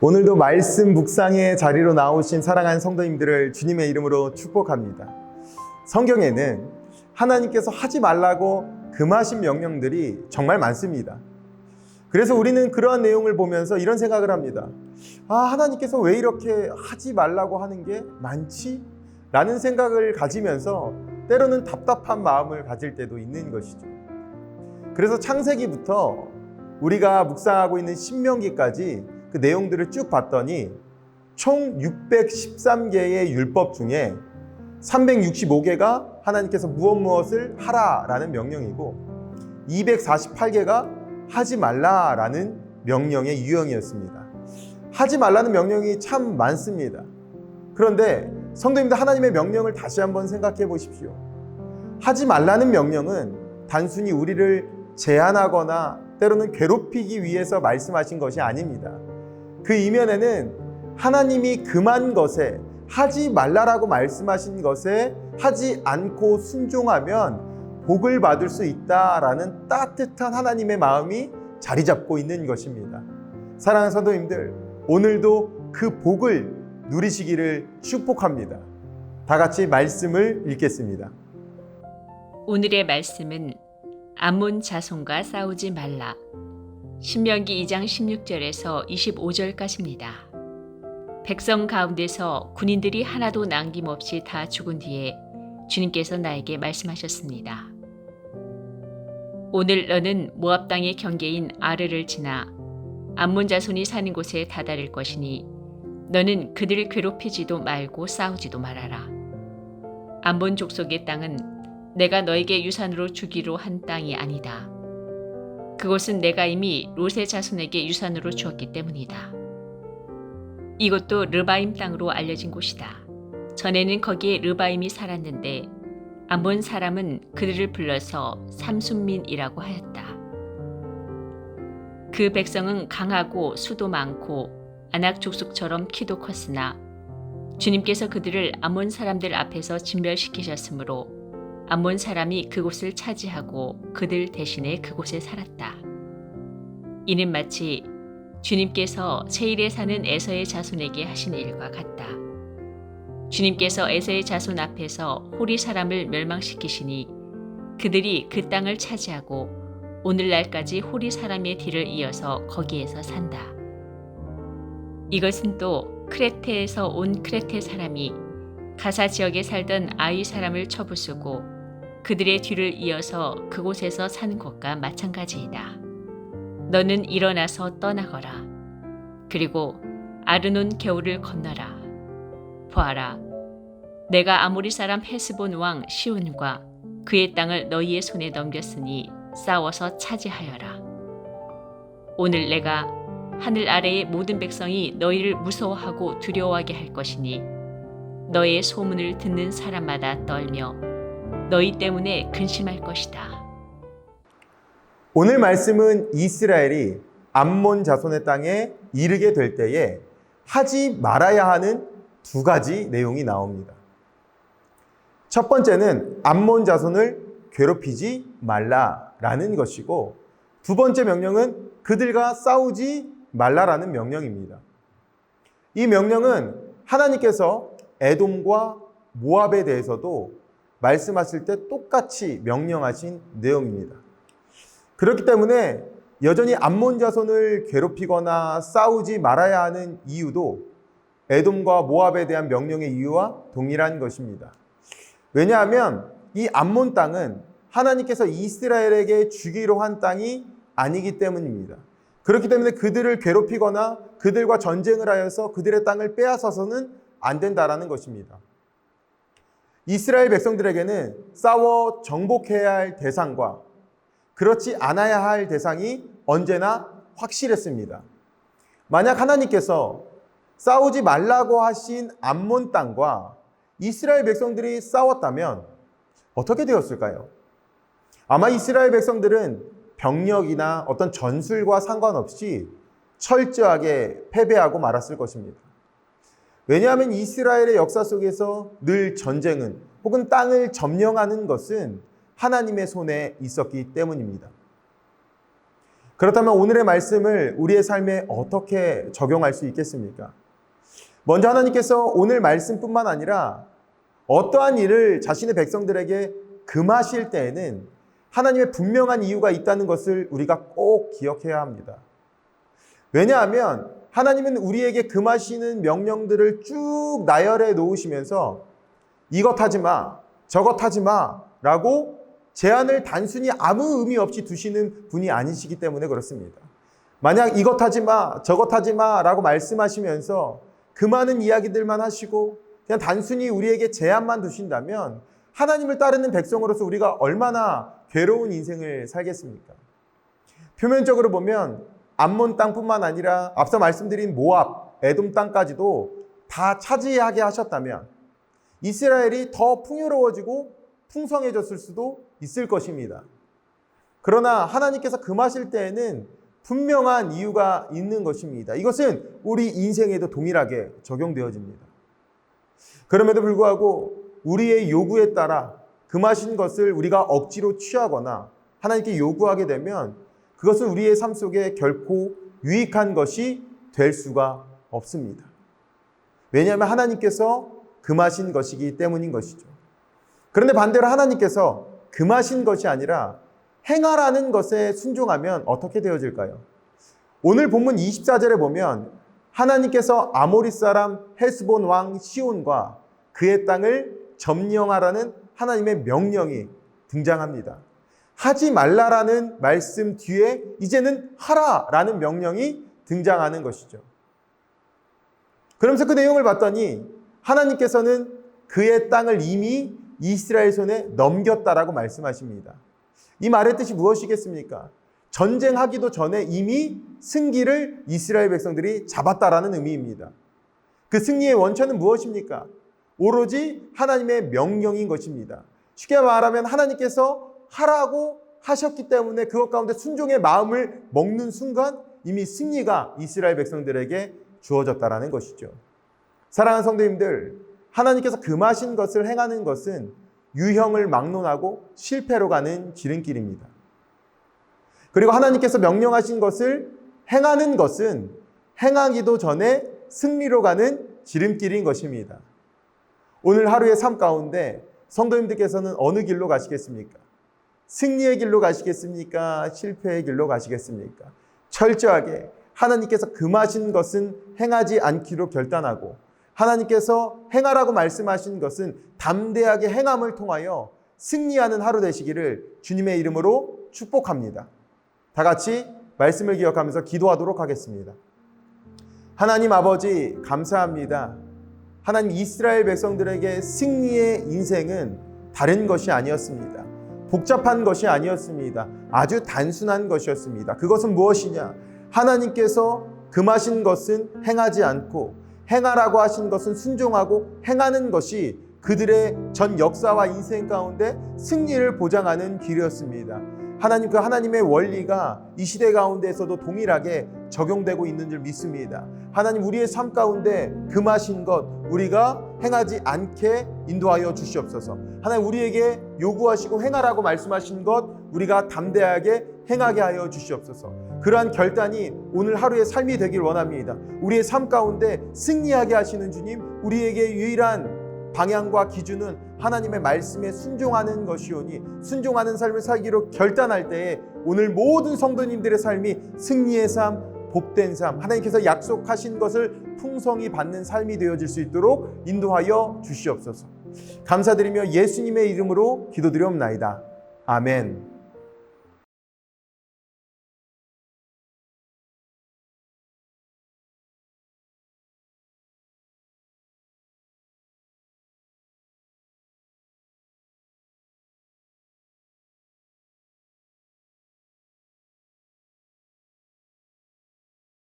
오늘도 말씀 묵상의 자리로 나오신 사랑하는 성도님들을 주님의 이름으로 축복합니다. 성경에는 하나님께서 하지 말라고 금하신 명령들이 정말 많습니다. 그래서 우리는 그러한 내용을 보면서 이런 생각을 합니다. 아, 하나님께서 왜 이렇게 하지 말라고 하는 게 많지? 라는 생각을 가지면서 때로는 답답한 마음을 가질 때도 있는 것이죠. 그래서 창세기부터 우리가 묵상하고 있는 신명기까지 그 내용들을 쭉 봤더니 총 613개의 율법 중에 365개가 하나님께서 무엇 무엇을 하라라는 명령이고 248개가 하지 말라라는 명령의 유형이었습니다. 하지 말라는 명령이 참 많습니다. 그런데 성도님들 하나님의 명령을 다시 한번 생각해 보십시오. 하지 말라는 명령은 단순히 우리를 제한하거나 때로는 괴롭히기 위해서 말씀하신 것이 아닙니다. 그 이면에는 하나님이 금한 것에 하지 말라라고 말씀하신 것에 하지 않고 순종하면 복을 받을 수 있다라는 따뜻한 하나님의 마음이 자리 잡고 있는 것입니다. 사랑하는 성도님들, 오늘도 그 복을 누리시기를 축복합니다. 다 같이 말씀을 읽겠습니다. 오늘의 말씀은 암몬 자손과 싸우지 말라. 신명기 2장 16절에서 25절까지입니다. 백성 가운데서 군인들이 하나도 남김없이 다 죽은 뒤에 주님께서 나에게 말씀하셨습니다. 오늘 너는 모압 땅의 경계인 아르를 지나 암몬 자손이 사는 곳에 다다를 것이니 너는 그들을 괴롭히지도 말고 싸우지도 말아라. 암몬 족속의 땅은 내가 너에게 유산으로 주기로 한 땅이 아니다. 그곳은 내가 이미 롯의 자손에게 유산으로 주었기 때문이다. 이것도 르바임 땅으로 알려진 곳이다. 전에는 거기에 르바임이 살았는데 암몬 사람은 그들을 불러서 삼순민이라고 하였다. 그 백성은 강하고 수도 많고 아낙 족속처럼 키도 컸으나 주님께서 그들을 암몬 사람들 앞에서 진멸시키셨으므로 암몬 사람이 그곳을 차지하고 그들 대신에 그곳에 살았다. 이는 마치 주님께서 세일에 사는 에서의 자손에게 하신 일과 같다. 주님께서 에서의 자손 앞에서 호리 사람을 멸망시키시니 그들이 그 땅을 차지하고 오늘날까지 호리 사람의 뒤를 이어서 거기에서 산다. 이것은 또 크레테에서 온 크레테 사람이 가사 지역에 살던 아이 사람을 쳐부수고 그들의 뒤를 이어서 그곳에서 사는 것과 마찬가지이다. 너는 일어나서 떠나거라. 그리고 아르논 겨울을 건너라. 보아라. 내가 아모리 사람 헤스본 왕 시온과 그의 땅을 너희의 손에 넘겼으니 싸워서 차지하여라. 오늘 내가 하늘 아래의 모든 백성이 너희를 무서워하고 두려워하게 할 것이니 너의 소문을 듣는 사람마다 떨며 너희 때문에 근심할 것이다. 오늘 말씀은 이스라엘이 암몬 자손의 땅에 이르게 될 때에 하지 말아야 하는 두 가지 내용이 나옵니다. 첫 번째는 암몬 자손을 괴롭히지 말라라는 것이고 두 번째 명령은 그들과 싸우지 말라라는 명령입니다. 이 명령은 하나님께서 에돔과 모압에 대해서도 말씀하실 때 똑같이 명령하신 내용입니다. 그렇기 때문에 여전히 암몬 자손을 괴롭히거나 싸우지 말아야 하는 이유도 에돔과 모압에 대한 명령의 이유와 동일한 것입니다. 왜냐하면 이 암몬 땅은 하나님께서 이스라엘에게 주기로 한 땅이 아니기 때문입니다. 그렇기 때문에 그들을 괴롭히거나 그들과 전쟁을 하여서 그들의 땅을 빼앗아서는 안 된다라는 것입니다. 이스라엘 백성들에게는 싸워 정복해야 할 대상과 그렇지 않아야 할 대상이 언제나 확실했습니다. 만약 하나님께서 싸우지 말라고 하신 암몬 땅과 이스라엘 백성들이 싸웠다면 어떻게 되었을까요? 아마 이스라엘 백성들은 병력이나 어떤 전술과 상관없이 철저하게 패배하고 말았을 것입니다. 왜냐하면 이스라엘의 역사 속에서 늘 전쟁은 혹은 땅을 점령하는 것은 하나님의 손에 있었기 때문입니다. 그렇다면 오늘의 말씀을 우리의 삶에 어떻게 적용할 수 있겠습니까? 먼저 하나님께서 오늘 말씀뿐만 아니라 어떠한 일을 자신의 백성들에게 금하실 때에는 하나님의 분명한 이유가 있다는 것을 우리가 꼭 기억해야 합니다. 왜냐하면 하나님은 우리에게 금하시는 명령들을 쭉 나열해 놓으시면서 이것 하지 마, 저것 하지 마 라고 제안을 단순히 아무 의미 없이 두시는 분이 아니시기 때문에 그렇습니다. 만약 이것 하지 마, 저것 하지 마 라고 말씀하시면서 그 많은 이야기들만 하시고 그냥 단순히 우리에게 제안만 두신다면 하나님을 따르는 백성으로서 우리가 얼마나 괴로운 인생을 살겠습니까? 표면적으로 보면 암몬 땅뿐만 아니라 앞서 말씀드린 모압, 에돔 땅까지도 다 차지하게 하셨다면 이스라엘이 더 풍요로워지고 풍성해졌을 수도 있을 것입니다. 그러나 하나님께서 금하실 때에는 분명한 이유가 있는 것입니다. 이것은 우리 인생에도 동일하게 적용되어집니다. 그럼에도 불구하고 우리의 요구에 따라 금하신 것을 우리가 억지로 취하거나 하나님께 요구하게 되면 그것은 우리의 삶 속에 결코 유익한 것이 될 수가 없습니다. 왜냐하면 하나님께서 금하신 것이기 때문인 것이죠. 그런데 반대로 하나님께서 금하신 것이 아니라 행하라는 것에 순종하면 어떻게 되어질까요? 오늘 본문 24절에 보면 하나님께서 아모리 사람 헤스본 왕 시온과 그의 땅을 점령하라는 하나님의 명령이 등장합니다. 하지 말라라는 말씀 뒤에 이제는 하라라는 명령이 등장하는 것이죠. 그러면서 그 내용을 봤더니 하나님께서는 그의 땅을 이미 이스라엘 손에 넘겼다라고 말씀하십니다. 이 말의 뜻이 무엇이겠습니까? 전쟁하기도 전에 이미 승기를 이스라엘 백성들이 잡았다라는 의미입니다. 그 승리의 원천은 무엇입니까? 오로지 하나님의 명령인 것입니다. 쉽게 말하면 하나님께서 하라고 하셨기 때문에 그것 가운데 순종의 마음을 먹는 순간 이미 승리가 이스라엘 백성들에게 주어졌다라는 것이죠. 사랑하는 성도님들, 하나님께서 금하신 것을 행하는 것은 유형을 막론하고 실패로 가는 지름길입니다. 그리고 하나님께서 명령하신 것을 행하는 것은 행하기도 전에 승리로 가는 지름길인 것입니다. 오늘 하루의 삶 가운데 성도님들께서는 어느 길로 가시겠습니까? 승리의 길로 가시겠습니까? 실패의 길로 가시겠습니까? 철저하게 하나님께서 금하신 것은 행하지 않기로 결단하고 하나님께서 행하라고 말씀하신 것은 담대하게 행함을 통하여 승리하는 하루 되시기를 주님의 이름으로 축복합니다. 다 같이 말씀을 기억하면서 기도하도록 하겠습니다. 하나님 아버지, 감사합니다. 하나님 이스라엘 백성들에게 승리의 인생은 다른 것이 아니었습니다. 복잡한 것이 아니었습니다. 아주 단순한 것이었습니다. 그것은 무엇이냐? 하나님께서 금하신 것은 행하지 않고 행하라고 하신 것은 순종하고 행하는 것이 그들의 전 역사와 인생 가운데 승리를 보장하는 길이었습니다. 하나님 그 하나님의 원리가 이 시대 가운데에서도 동일하게 적용되고 있는 줄 믿습니다. 하나님 우리의 삶 가운데 금하신 것 우리가 행하지 않게 인도하여 주시옵소서. 하나님 우리에게 요구하시고 행하라고 말씀하신 것 우리가 담대하게 행하게 하여 주시옵소서. 그러한 결단이 오늘 하루의 삶이 되길 원합니다. 우리의 삶 가운데 승리하게 하시는 주님, 우리에게 유일한 방향과 기준은 하나님의 말씀에 순종하는 것이오니 순종하는 삶을 살기로 결단할 때에 오늘 모든 성도님들의 삶이 승리의 삶, 복된 삶, 하나님께서 약속하신 것을 풍성히 받는 삶이 되어질 수 있도록 인도하여 주시옵소서. 감사드리며 예수님의 이름으로 기도드리옵나이다. 아멘.